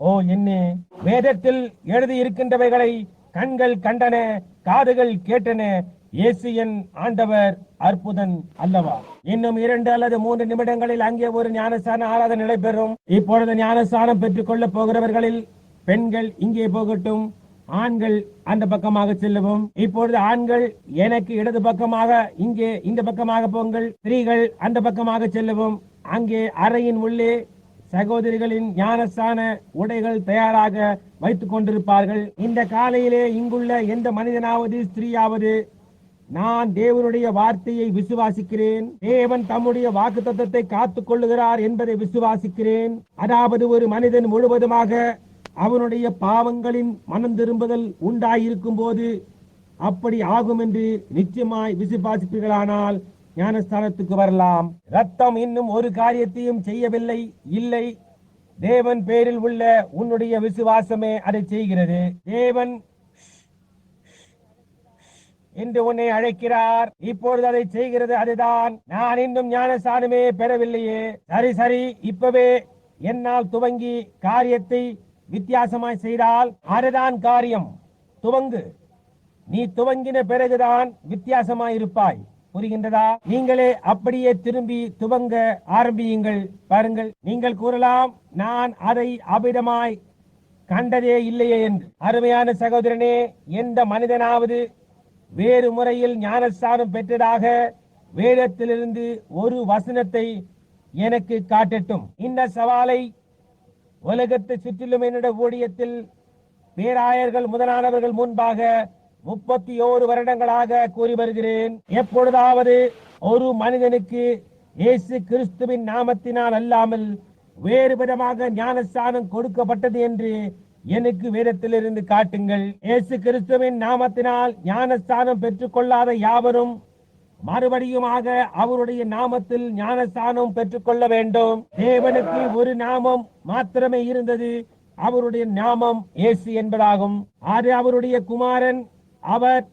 ஓ என்னே வேதத்தில் எழுதி இருக்கின்றவைகளை கண்கள் கண்டன காதுகள் கேட்டன இயேசு என் ஆண்டவர் அற்புதன் அல்லவா? இன்னும் இரண்டு அல்லது மூன்று நிமிடங்களில் அங்கே ஒரு ஞானஸ்தான ஆராதனை நடைபெறும். இப்பொழுது ஞானஸ்தானம் பெற்றுக் கொள்ள போகிறவர்களில் பெண்கள் இங்கே போகட்டும் ஆண்கள் அந்த பக்கமாக செல்லவும். இப்பொழுது ஆண்கள் எனக்கு இடது பக்கமாக இங்கே இந்த பக்கமாக போங்கள் ஸ்திரீகள் அந்த பக்கமாக செல்லவும். அங்கே அறையின் உள்ளே சகோதரிகளின் ஞானஸ்தான உடைகள் தயாராக வைத்துக் கொண்டிருப்பார்கள். இந்த காலையிலே இங்குள்ள எந்த மனிதனாவது ஸ்திரீயாவது நான் தேவனுடைய வார்த்தையை விசுவாசிக்கிறேன். தேவன் தம்முடைய வாக்கு தத்தத்தை காத்துக் கொள்ளுகிறார் என்பதை விசுவாசிக்கிறேன். அதாவது ஒரு மனிதன் முழுவதுமாக அவனுடைய பாவங்களின் மனம் திரும்புதல் உண்டாயிருக்கும் போது அப்படி ஆகும் என்று நிச்சயமாய் விசுவாசிப்பீர்களானால் ஞானஸ்தானத்துக்கு வரலாம். ரத்தம் இன்னும் ஒரு காரியத்தையும் செய்யவில்லை. இல்லை. தேவன் பேரில் உள்ள உன்னுடைய விசுவாசமே அதை செய்கிறது. தேவன் என்று உன்னை அழைக்கிறார். இப்பொழுது அதை செய்கிறது அதுதான். நான் இன்னும் ஞானஸ்தானமே பெறவில்லையே. சரி சரி. இப்பவே என்னால் துவங்கி காரியத்தை வித்தியாசமாய் செய்தால் அதுதான் காரியம். துவங்கு. நீ துவங்கின பிறகுதான் வித்தியாசமாய் இருப்பாய். புரிகின்றதா நீங்களே அப்படியே திரும்பி துவங்க ஆரம்பியுங்கள். பாருங்கள் நீங்கள் கூறலாம் நான் அதை அபிடமாய் கண்டதே இல்லையே என்று. அருமையான சகோதரனே எந்த மனிதனாவது வேறு முறையில் ஞானஸ்தானம் பெற்றதாக வேதத்திலிருந்து ஒரு வசனத்தை எனக்கு காட்டட்டும். இந்த சவாலை உலகத்தை சுற்றிலும் என்னுடைய ஊழியத்தில் பேராயர்கள் முதலானவர்கள் முன்பாக முப்பத்தி ஓரு வருடங்களாக கூறி வருகிறேன். எப்பொழுதாவது ஒரு மனிதனுக்கு இயேசு கிறிஸ்துவின் நாமத்தினால் அல்லாமல் வேறு விதமாக ஞானஸ்தானம் கொடுக்கப்பட்டது என்று எனக்கு வேதத்திலிருந்து காட்டுங்கள். இயேசு கிறிஸ்துவின் நாமத்தினால் ஞானஸ்தானம் பெற்றுக்கொள்ளாத யாவரும் மறுபடியுமாக அவருடைய நாமத்தில் ஞானஸ்தானம் பெற்றுக்கொள்ள வேண்டும். தேவனுக்கு ஒரு நாமம் மாத்திரமே இருந்தது. அவருடைய நாமம் இயேசு என்பதாகும். ஆறு அவருடைய குமாரன் அவர்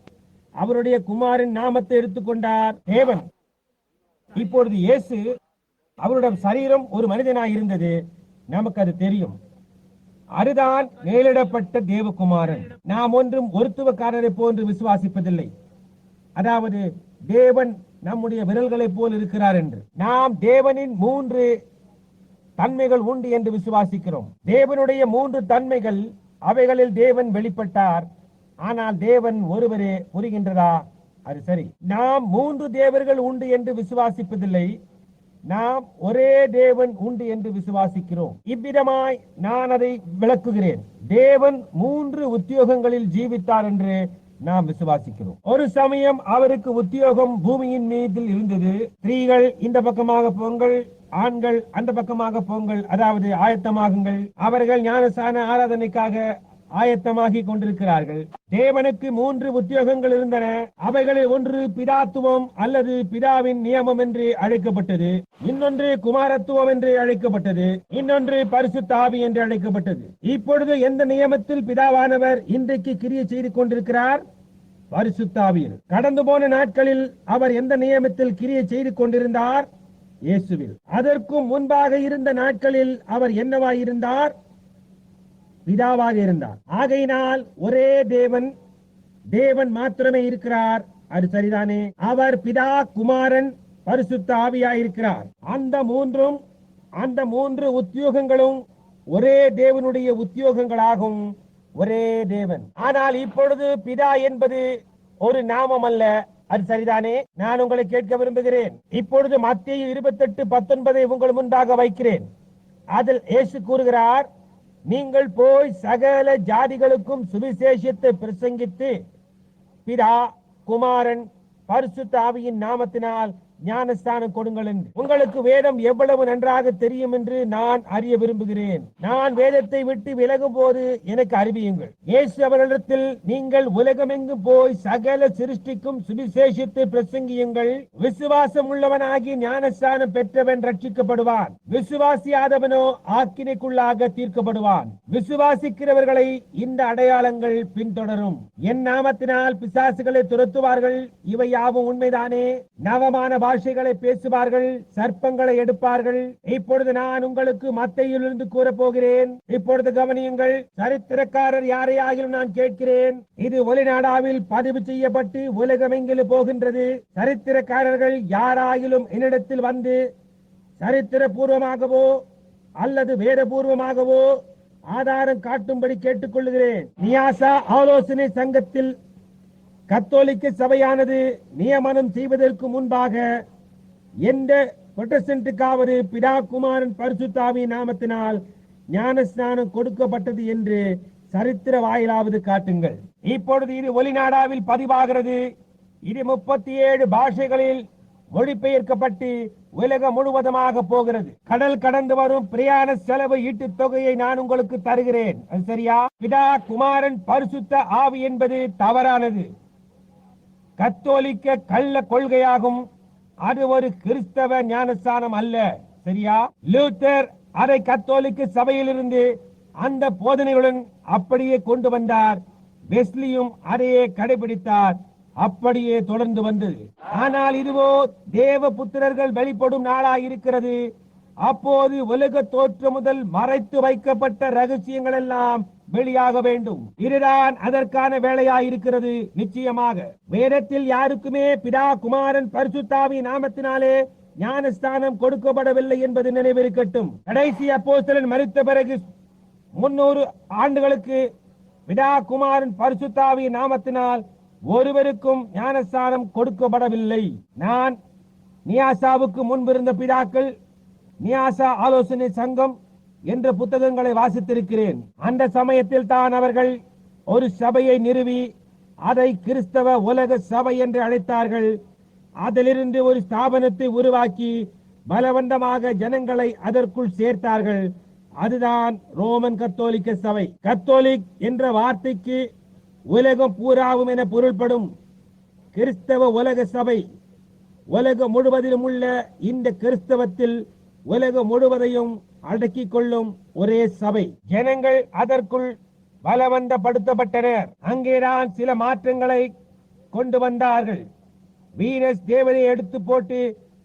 அவருடைய குமாரின் நாமத்தை எடுத்துக்கொண்டார் தேவன். இப்பொழுது இயேசு அவருடைய சரீரம் ஒரு மனிதனாய் இருந்தது. நமக்கு அது தெரியும். அதுதான் மேலிடப்பட்ட தேவகுமாரன். நாம் ஒன்றும் ஒருத்துவக்காரரை போன்று விசுவாசிப்பதில்லை. அதாவது தேவன் நம்முடைய விரல்களைப் போல் இருக்கிறார் என்று. நாம் தேவனின் மூன்று தன்மைகள் உண்டு என்று விசுவாசிக்கிறோம். தேவனுடைய மூன்று தன்மைகள் அவைகளில் தேவன் வெளிப்பட்டார். ஆனால் தேவன் ஒருவரே புரிகின்றதா? அது சரி. நாம் மூன்று தேவர்கள் உண்டு என்று விசுவாசிப்பதில்லை. நாம் ஒரே தேவன் உண்டு என்று விசுவாசிக்கிறோம். இவ்விதமாய் நான் அதை விளக்குகிறேன். தேவன் மூன்று உத்தியோகங்களில் ஜீவித்தார் என்று நாம் விசுவாசிக்கிறோம். ஒரு சமயம் அவருக்கு உத்தியோகம் பூமியின் மீதில் இருந்தது. ஸ்திரீகள் இந்த பக்கமாக போங்கள். ஆண்கள் அந்த பக்கமாக போங்கள். அதாவது ஆயத்தமாகுங்கள். அவர்கள் ஞானசான ஆராதனைக்காக ஆயத்தமாகிக் கொண்டிருக்கிறார்கள். தேவனுக்கு மூன்று உத்தியோகங்கள் இருந்தன. அவைகளில் ஒன்று பிதாத்துவம் அல்லது பிதாவின் நியமம் என்று அழைக்கப்பட்டது. இன்னொன்று குமாரத்துவம் என்று அழைக்கப்பட்டது. இன்னொன்று பரிசுத்தாவி என்று அழைக்கப்பட்டது. இப்பொழுது எந்த நியமத்தில் பிதாவானவர் இன்றைக்கு கிரிய செய்து கொண்டிருக்கிறார்? பரிசுத்தாவியில் கடந்து போன நாட்களில் அவர் எந்த நியமத்தில் கிரியை செய்து கொண்டிருந்தார்? இயேசுவில். அதற்கும் முன்பாக இருந்த நாட்களில் அவர் என்னவாயிருந்தார்? பிதாவாக இருந்தார். ஆகையினால் ஒரே தேவன் தேவன் மாத்திரமே இருக்கிறார். அது சரிதானே? அவர் பிதா குமாரன் பரிசுத்த ஆவியாயிருக்கிறார். அந்த மூன்றும் அந்த மூன்று உத்தியோகங்களும் ஒரே தேவனுடைய உத்தியோகங்களாகும். ஒரே தேவன். ஆனால் இப்பொழுது பிதா என்பது ஒரு நாமம் அல்ல. அது சரிதானே? நான் உங்களை கேட்க விரும்புகிறேன். இப்பொழுது மத்திய இருபத்தெட்டு பத்தொன்பதை உங்கள் முன்பாக வைக்கிறேன். அதில் இயேசு கூறுகிறார் நீங்கள் போய் சகல ஜாதிகளுக்கும் சுவிசேஷத்தை பிரசங்கித்து பிதா குமாரன் பரிசுத்தாவியின் நாமத்தினால் ஞானஸ்தானம் கொடுங்கள். என்று உங்களுக்கு வேதம் எவ்வளவு நன்றாக தெரியும் என்று நான் அறிய விரும்புகிறேன். நான் வேதத்தை விட்டு விலகும் போது எனக்கு அறிவியுங்கள். இயேசு அவர்களிடத்தில் நீங்கள் உலகமெங்கும் போய் சகல சிருஷ்டிக்கும் சுவிசேஷித்து பிரசங்கியுங்கள். விசுவாசம் உள்ளவனாகி ஞானஸ்தானம் பெற்றவன் ரட்சிக்கப்படுவான். விசுவாசியாதவனோ ஆக்கினைக்குள்ளாக தீர்க்கப்படுவான். விசுவாசிக்கிறவர்களை இந்த அடையாளங்கள் பின்தொடரும். என் நாமத்தினால் பிசாசுகளை துரத்துவார்கள். இவை யாவும் உண்மைதானே? நவமான பாஷைகளை பேசுவார்கள் சர்ப்பங்களை எடுப்பார்கள். இப்பொழுது நான் உங்களுக்கு மத்தையிலிருந்து கூற போகிறேன் இப்பொழுது கவனியுங்கள் சரித்திரக்காரர் யாரையாகிலும் நான் கேட்கிறேன். இது ஒலிநாடாவில் பதிவு செய்யப்பட்டு உலகமெங்கிலும் போகின்றது. சரித்திரக்காரர்கள் யாராயிலும் என்னிடத்தில் வந்து சரித்திரபூர்வமாகவோ அல்லது வேதபூர்வமாகவோ ஆதாரம் காட்டும்படி கேட்டுக்கொள்கிறேன் நியாசா ஆலோசனை சங்கத்தில் கத்தோலிக்க சபையானது நியமனம் செய்வதற்கு முன்பாக எந்த புரொட்டஸ்டன்ட்டுக்காவது பிதா குமாரன் பரிசுத்தாவி நாமத்தினால் ஞானஸ்நானம் கொடுக்கப்பட்டது என்று சரித்திர வாயிலாவது காட்டுங்கள். இப்பொழுது இது ஒலிநாடாவில் பதிவாகிறது. இது முப்பத்தி ஏழு பாஷைகளில் மொழிபெயர்க்கப்பட்டு உலகம் முழுவதுமாக போகிறது. கடல் கடந்து வரும் பிரயாண செலவு ஈட்டு தொகையை நான் உங்களுக்கு தருகிறேன். அது சரியா? பிதா குமாரன் பரிசுத்த ஆவி என்பது தவறானது. கத்தோலிக்க கள்ள கொள்கையாகும். அது ஒரு கிறிஸ்தவ ஞானஸ்தானம் அல்ல. சரியா? லூத்தர் அதை கத்தோலிக்க சபையிலிருந்து அந்த போதனைகளுடன் அப்படியே கொண்டு வந்தார். வெஸ்லியும் அதையே கடைபிடித்தார். அப்படியே தொடர்ந்து வந்தது. ஆனால் இதுவோ தேவ புத்திரர்கள் வெளிப்படும் நாளாக இருக்கிறது. அப்போது உலக தோற்றம் முதல் மறைத்து வைக்கப்பட்ட ரகசியங்கள் எல்லாம் வெளியாக வேண்டும். இதுதான் அதற்கான வேலையாயிருக்கிறது. நிச்சயமாக வேதத்தில் யாருக்குமே பிதா குமாரன் பரிசுத்தாவி நாமத்தினாலே ஞானஸ்தானம் கொடுக்கப்படவில்லை என்பது நினைவிருக்கட்டும். கடைசி அப்போஸ்தலன் மறித்த பிறகு முன்னூறு ஆண்டுகளுக்கு பிதா குமாரன் பரிசுத்தாவி நாமத்தினால் ஒருவருக்கும் ஞானஸ்தானம் கொடுக்கப்படவில்லை. நான் நியாசாவுக்கு முன்பிருந்த பிதாக்கள் நியாசா ஆலோசனை சங்கம் என்ற புத்தகங்களை வாசித்திருக்கிறேன். அந்த சமயத்தில் தான் அவர்கள் ஒரு சபையை நிறுவி அதை கிறிஸ்தவ உலக சபை என்று அழைத்தார்கள். அதிலிருந்து ஒரு ஸ்தாபனத்தை உருவாக்கி பலவந்தமாக ஜனங்களை அதற்குள் சேர்த்தார்கள். அதுதான் ரோமன் கத்தோலிக்க சபை. கத்தோலிக் என்ற வார்த்தைக்கு உலகம் பூராவும் என பொருள்படும் கிறிஸ்தவ உலக சபை. உலகம் முழுவதிலும் உள்ள இந்த கிறிஸ்தவத்தில் உலகம் முழுவதையும் அடக்கிக் கொள்ளும் ஒரே சபை. ஜனங்கள் அதற்குள் பலவந்தப்படுத்தப்பட்டனர். அங்கேதான் சில மாற்றங்களை கொண்டு வந்தார்கள். வீனஸ் தேவதை எடுத்து போட்டு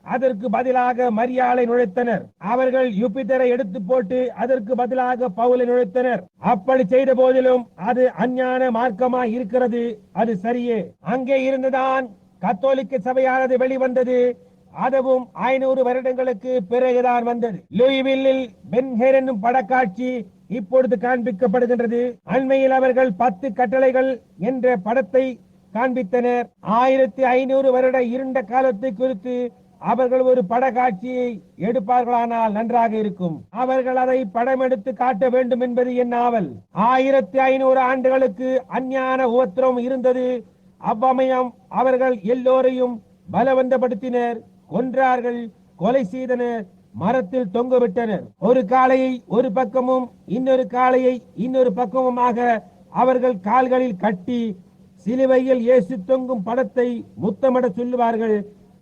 அதற்கு பதிலாக மரியாதை நுழைத்தனர். அவர்கள் யுபிதரை எடுத்து போட்டு அதற்கு பதிலாக பவுலை நுழைத்தனர். அப்படி செய்த போதிலும் அது அஞ்ஞான மார்க்கமாய் இருக்கிறது. அது சரியே. அங்கே இருந்துதான் கத்தோலிக்க சபையானது வெளிவந்தது. அதுவும் ஐநூறு வருடங்களுக்கு பிறகுதான் வந்தது. லூயிவில்லில் பென்ஹேர் என்னும் படக்காட்சி இப்பொழுது காண்பிக்கப்படுகின்றது. அண்மையில் அவர்கள் பத்து கட்டளைகள் என்ற படத்தை காண்பித்தனர். ஆயிரத்தி ஐநூறு வருட இருண்ட காலத்தை குறித்து அவர்கள் ஒரு பட காட்சியை எடுப்பார்களானால் நன்றாக இருக்கும். அவர்கள் அதை படம் எடுத்து காட்ட வேண்டும் என்பது என் ஆவல். ஆயிரத்தி ஐநூறு ஆண்டுகளுக்கு அஞ்ஞான உபத்திரம் இருந்தது. அவ்வமயம் அவர்கள் எல்லோரையும் பலவந்தப்படுத்தினர். கொன்றார்கள். கொலை செய்தனர் மரத்தில் தொங்கவிட்டனர் ஒரு காளையை ஒரு பக்கமும் இன்னொரு காளையை இன்னொரு பக்கமுமாக அவர்கள் கால்களில் கட்டி சிலுவையில் இயேசு தொங்கும் படத்தை முத்தமிட சொல்லுவார்கள்.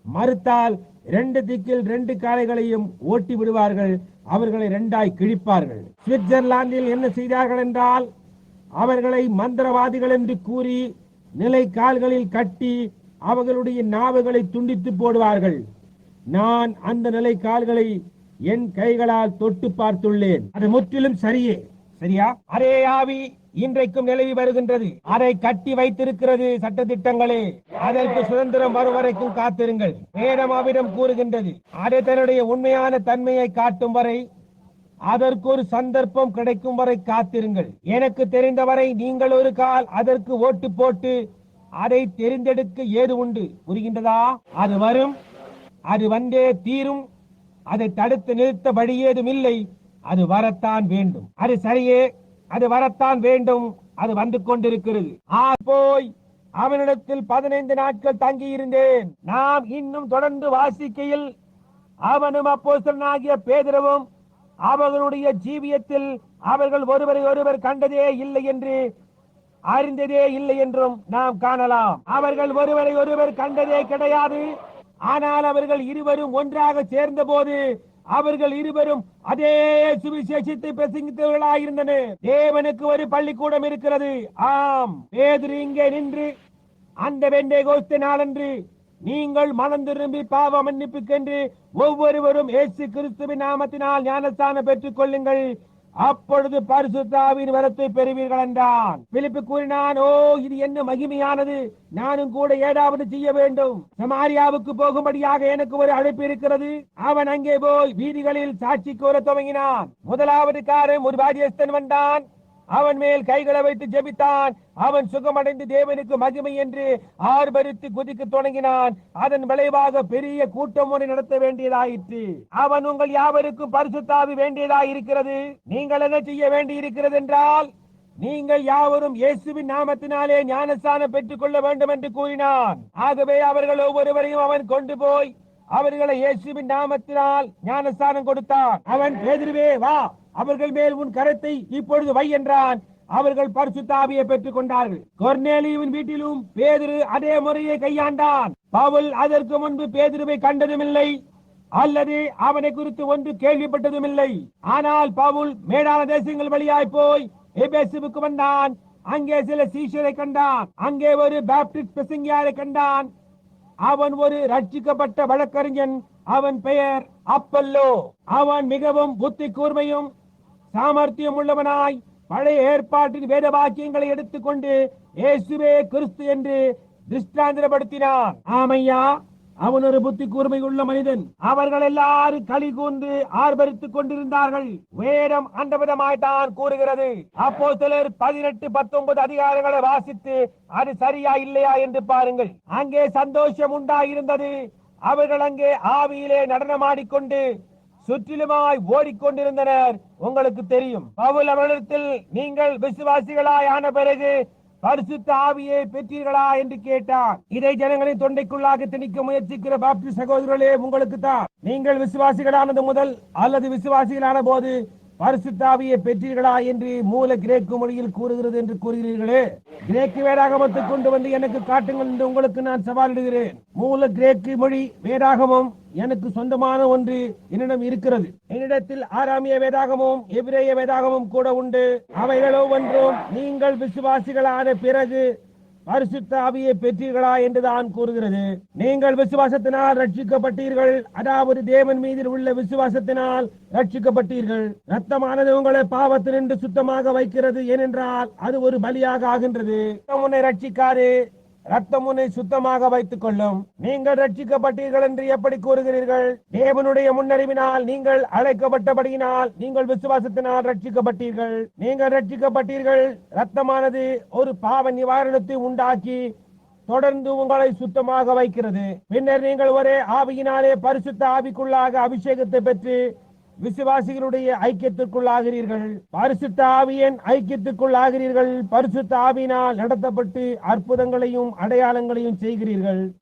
மறுத்தால் ரெண்டு திக்கில் ரெண்டு காளைகளையும் ஓட்டி விடுவார்கள். அவர்களை ரெண்டாய் கிழிப்பார்கள். சுவிட்சர்லாந்தில் என்ன செய்தார்கள் என்றால் அவர்களை மந்திரவாதிகள் என்று கூறி நிலை கால்களில் கட்டி அவர்களுடைய நாவுகளை துண்டித்து போடுவார்கள். நான் அந்த நிலை கால்களை என் கைகளால் தொட்டு பார்த்துள்ளேன். அது முற்றிலும் சரியே. சரியா? அரே ஆவி இன்றைக்கும் நிலவி வருகின்றது. அதை கட்டி வைத்திருக்கிறது சட்ட திட்டங்களே அதற்கு சுதந்திரம் வரும் வரைக்கும் காத்திருங்கள். வேதமாவிடம் கூறுகின்றது. அது தன்னுடைய உண்மையான தன்மையை காட்டும் வரை அதற்கு ஒரு சந்தர்ப்பம் கிடைக்கும் வரை காத்திருங்கள். எனக்கு தெரிந்தவரை நீங்கள் ஒரு கால் அதற்கு ஓட்டு போட்டு அதை தெரிந்தெடுக்க ஏது உண்டு? புரிகின்றதா? அது வரும். அது வந்தே தீரும். அதை தடுத்து நிறுத்த வழி ஏதும் இல்லை அது வரத்தான் வேண்டும். அது சரியே அது வரத்தான் வேண்டும். அது வந்து கொண்டிருக்கிறது. ஆ போய் அவனிடத்தில் பதினைந்து நாட்கள் தங்கி இருந்தேன் நாம் இன்னும் தொடர்ந்து வாசிக்கையில் அவனும் அப்போசனாகிய பேதரவும் அவர்களுடைய ஜீவியத்தில் அவர்கள் ஒருவரை ஒருவர் கண்டதே இல்லை என்று அறிந்ததே இல்லை என்றும் நாம் காணலாம். அவர்கள் ஒருவரை ஒருவர் கண்டதே கிடையாது. ஆனால் அவர்கள் இருவரும் ஒன்றாக சேர்ந்த போது அவர்கள் இருவரும் அதே சுவிசேஷத்தை பிரசங்கித்தவர்களாயிருந்தனர். தேவனுக்கு ஒரு பள்ளிக்கூடம் இருக்கிறது. ஆம் பேதுரு இங்கே நின்று அந்த வெண்டை கோஸ்த நாளன்று நீங்கள் மனம் திரும்பி பாவ மன்னிப்புக்கென்று ஒவ்வொருவரும் இயேசு கிறிஸ்துவின் நாமத்தினால் ஞானஸ்தானம் பெற்றுக் கொள்ளுங்கள் அப்பொழுது பரிசுத்தாவின் வரத்தை பெறுவீர்கள் என்றான். பிலிப்பு கூறினான் ஓ இது என்ன மகிமையானது? நானும் கூட ஏதாவது செய்ய வேண்டும். சமாரியாவுக்கு போகும்படியாக எனக்கு ஒரு அழைப்பு இருக்கிறது. அவன் அங்கே போய் வீதிகளில் சாட்சி கூற துவங்கினான். முதலாவது காரம் ஒரு வாரியஸ்தன் வந்தான். அவன் மேல் கைகளை வைத்து ஜெபித்தான். அவன் சுகமடைந்து தேவனுக்கு மகிமை என்று ஆர்பரித்து குதிக்க தொடங்கினான். அதன் விளைவாக பெரிய கூட்டம் ஒன்று நடத்த வேண்டியதாயிற்று. அவன் உங்கள் யாவருக்கும் பரிசுத்தாவி வேண்டியதாயிருக்கிறது. நீங்கள் என்ன செய்ய வேண்டியிருக்கிறது என்றால் நீங்கள் யாவரும் இயேசுவின் நாமத்தினாலே ஞானஸ்தானம் பெற்றுக் கொள்ள வேண்டும் என்று கூறினான். ஆகவே அவர்கள் ஒவ்வொருவரையும் அவன் கொண்டு போய் அவர்களை இயேசுவின் நாமத்தினால் ஞானஸ்தானம் கொடுத்தான். அவன் பேதுருவே வா. அவர்கள் மேல் உன் கரத்தை இப்பொழுது வை என்றான். அவர்கள் பரிசுத்தாவியை பெற்றுக் கொண்டார்கள். கொர்நேலியுவின் வீட்டிலும் பேதிரு அதே முறையை கையாண்டான். பவுல் அதற்கு முன்பு பேதிருவை கண்டதுமில்லை அல்லது அவனை குறித்து ஒன்று கேள்விப்பட்டதும் இல்லை ஆனால் பவுல் மேடான தேசங்கள் வழியாய் போய் எபேசுவுக்கு வந்தான். அங்கே சில சீஷரை கண்டான். அங்கே ஒரு பேப்டிஸ்ட் பிரசங்கியாரை கண்டான். அவன் ஒரு ரட்சிக்கப்பட்ட வழக்கறிஞன். அவன் பெயர் அப்பல்லோ. அவன் மிகவும் புத்தி கூர்மையும் சாமர்த்தியம் உள்ளவனாய் பழைய ஏற்பாட்டின் வேத வாக்கியங்களை எடுத்துக்கொண்டு இயேசுவே கிறிஸ்து என்று திருஷ்டாந்திரப்படுத்தினார். ஆமையா அவன் ஒரு புத்தி கூர்மை உள்ள மனிதன். அவர்கள் எல்லாரும் களி கூர்ந்து ஆர்ப்பரித்துக் கொண்டிருந்தார்கள். வேடம் அந்த கூறுகிறது. அப்போ சிலர் பதினெட்டு பத்தொன்பது அதிகாரங்களை வாசித்து அது சரியா இல்லையா? என்று பாருங்கள். அங்கே சந்தோஷம் உண்டாயிருந்தது. அவர்கள் அங்கே ஆவியிலே நடனமாடிக்கொண்டு சுற்றிலுமாய் ஓடிக்கொண்டிருந்தனர். உங்களுக்கு தெரியும் பவுல் அவர்களிடத்தில் நீங்கள் விசுவாசிகளாய் ஆன பிறகு பரிசுத்த ஆவியை பெற்றீர்களா என்று கேட்டார். இதை ஜனங்களின் தொண்டைக்குள்ளாக திணிக்க முயற்சிக்கிற பாப்தி சகோதரர்களே உங்களுக்கு தான். நீங்கள் விசுவாசிகளானது முதல் அல்லது விசுவாசிகளான போது பரிசுத்தாவியை பெற்றீர்களா என்று மூல கிரேக்கு மொழியில் கூறுகிறது என்று கூறுகிறீர்களே. கிரேக்கு வேதாகமத்தை கொண்டு வந்து எனக்கு காட்டுங்கள் என்று உங்களுக்கு நான் சவாலிடுகிறேன். மூல கிரேக்கு மொழி வேதாகமம் எனக்கு சொந்தமான ஒன்று என்னிடம் இருக்கிறது. என்னிடத்தில் ஆராமிய வேதாகமும் எபிரேய வேதாகமும் கூட உண்டு. அவைகளோ ஒன்றும் நீங்கள் விசுவாசிகளான பிறகு பரிசுத்த ஆவியை பெற்றீர்களா என்றுதான் கூறுகிறது. நீங்கள் விசுவாசத்தினால் ரட்சிக்கப்பட்டீர்கள். அதாவது தேவன் மீதில் உள்ள விசுவாசத்தினால் ரட்சிக்கப்பட்டீர்கள். ரத்தமானது உங்களை பாவத்தினின்று சுத்தமாக வைக்கிறது. ஏனென்றால் அது ஒரு பலியாக ஆகின்றது. உன்னை ரட்சிக்காது. ரத்தம் உன்னை சுத்தமாக வைத்துக் கொள்ளும். நீங்கள் ரட்சிக்கப்பட்டீர்கள் என்று எப்படி கூறுகிறீர்கள்? தேவனுடைய முன்னறிவினால் நீங்கள் அழைக்கப்பட்டபடியினால் நீங்கள் விசுவாசத்தினால் ரட்சிக்கப்பட்டீர்கள். நீங்கள் ரட்சிக்கப்பட்டீர்கள். ரத்தமானது ஒரு பாவ நிவாரணத்தை உண்டாக்கி தொடர்ந்து உங்களை சுத்தமாக வைக்கிறது. பின்னர் நீங்கள் ஒரே ஆவியினாலே பரிசுத்த ஆவிக்குள்ளாக அபிஷேகத்தை பெற்று விசுவாசிகளுடைய ஐக்கியத்திற்குள்ளாகிறீர்கள். பரிசுத்த ஆவியன் ஐக்கியத்திற்குள்ளாகிறீர்கள். பரிசுத்த ஆவியினால் நடத்தப்பட்டு அற்புதங்களையும் அடையாளங்களையும் செய்கிறீர்கள்.